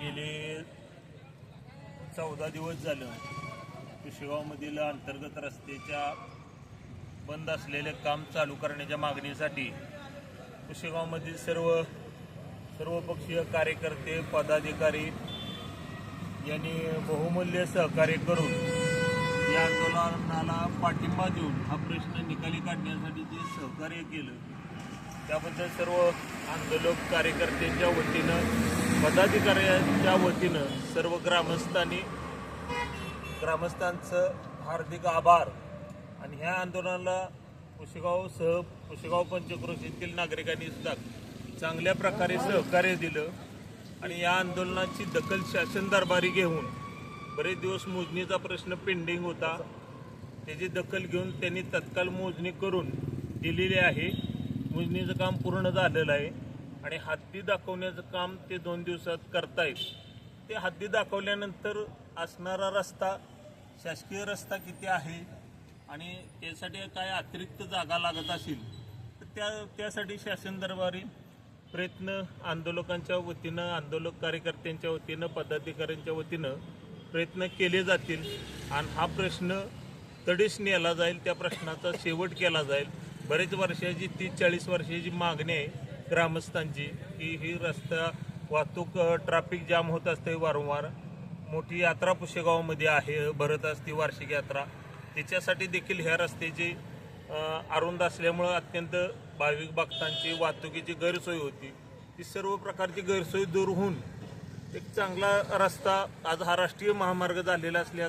गेले चौदा दिवस झालं. कुशेगावमधील अंतर्गत रस्त्याच्या बंद असलेले काम चालू करण्याच्या मागणीसाठी कुशेगावमधील सर्व सर्वपक्षीय कार्यकर्ते पदाधिकारी यांनी बहुमूल्य सहकार्य करून या आंदोलनाला पाठिंबा देऊन हा प्रश्न निकाली काढण्यासाठी जे सहकार्य केलं त्याबद्दल सर्व आंदोलक कार्यकर्त्यांच्या वतीनं पदाधिकाऱ्यांच्या वतीनं सर्व ग्रामस्थांनी ग्रामस्थांचं हार्दिक आभार. आणि ह्या आंदोलनाला पुशेगाव सह पुशेगाव पंचक्रोशीतील नागरिकांनी सुद्धा चांगल्या प्रकारे सहकार्य दिलं. आणि या आंदोलनाची दखल शासन दरबारी घेऊन बरेच दिवस मोजणीचा प्रश्न पेंडिंग होता. त्याची दखल घेऊन त्यांनी तत्काळ मोजणी करून दिलेली आहे. मोजणीचं काम पूर्ण झालेलं आहे आणि हद्दी दाखवण्याचं काम ते दोन दिवसात करतायत. ते हद्दी दाखवल्यानंतर असणारा रस्ता शासकीय रस्ता किती आहे आणि त्यासाठी काय अतिरिक्त जागा लागत असेल तर त्या त्यासाठी शासन दरबारी प्रयत्न आंदोलकांच्या वतीनं आंदोलक कार्यकर्त्यांच्या वतीनं पदाधिकाऱ्यांच्या वतीनं प्रयत्न केले जातील. आणि हा प्रश्न तडीस नेला जाईल त्या प्रश्नाचा शेवट केला जाईल. बरेच वर्षाची तीस चाळीस वर्षाची मागणी आहे ग्रामस्थांची की ही रस्ता वाहतूक ट्रॅफिक जाम होत असते वारंवार. मोठी यात्रा पुशेगावमध्ये आहे भरत असते वार्षिक यात्रा. त्याच्यासाठी देखील ह्या रस्त्याची अरुंद असल्यामुळं अत्यंत भाविक भक्तांची वाहतुकीची गैरसोय होती. ती सर्व प्रकारची गैरसोय दूर होऊन एक चांगला रस्ता आज हा राष्ट्रीय महामार्ग झालेला असल्या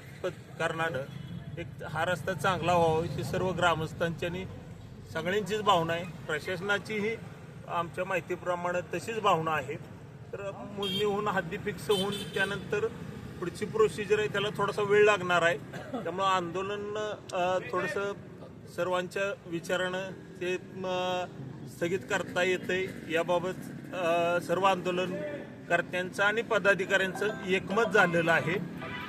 कारणानं एक हा रस्ता चांगला व्हावा ही सर्व ग्रामस्थांची आणि सगळ्यांचीच भावना आहे. प्रशासनाचीही आमच्या माहितीप्रमाणे तशीच भावना आहे तर मोजणी होऊन हद्दी फिक्स होऊन त्यानंतर पुढची प्रोसिजर आहे त्याला थोडासा वेळ लागणार आहे. त्यामुळं आंदोलन थोडंसं सर्वांच्या विचारानं ते स्थगित करता येतंय. याबाबत सर्व आंदोलनकर्त्यांचं आणि पदाधिकाऱ्यांचं एकमत झालेलं आहे.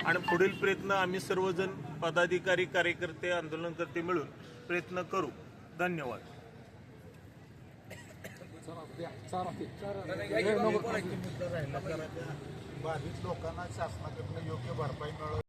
आणि पुढील प्रयत्न आम्ही सर्वजण पदाधिकारी कार्यकर्ते आंदोलनकर्ते मिळून प्रयत्न करू. धन्यवाद. बाधित लोकांना शासनाकडून योग्य भरपाई मिळव.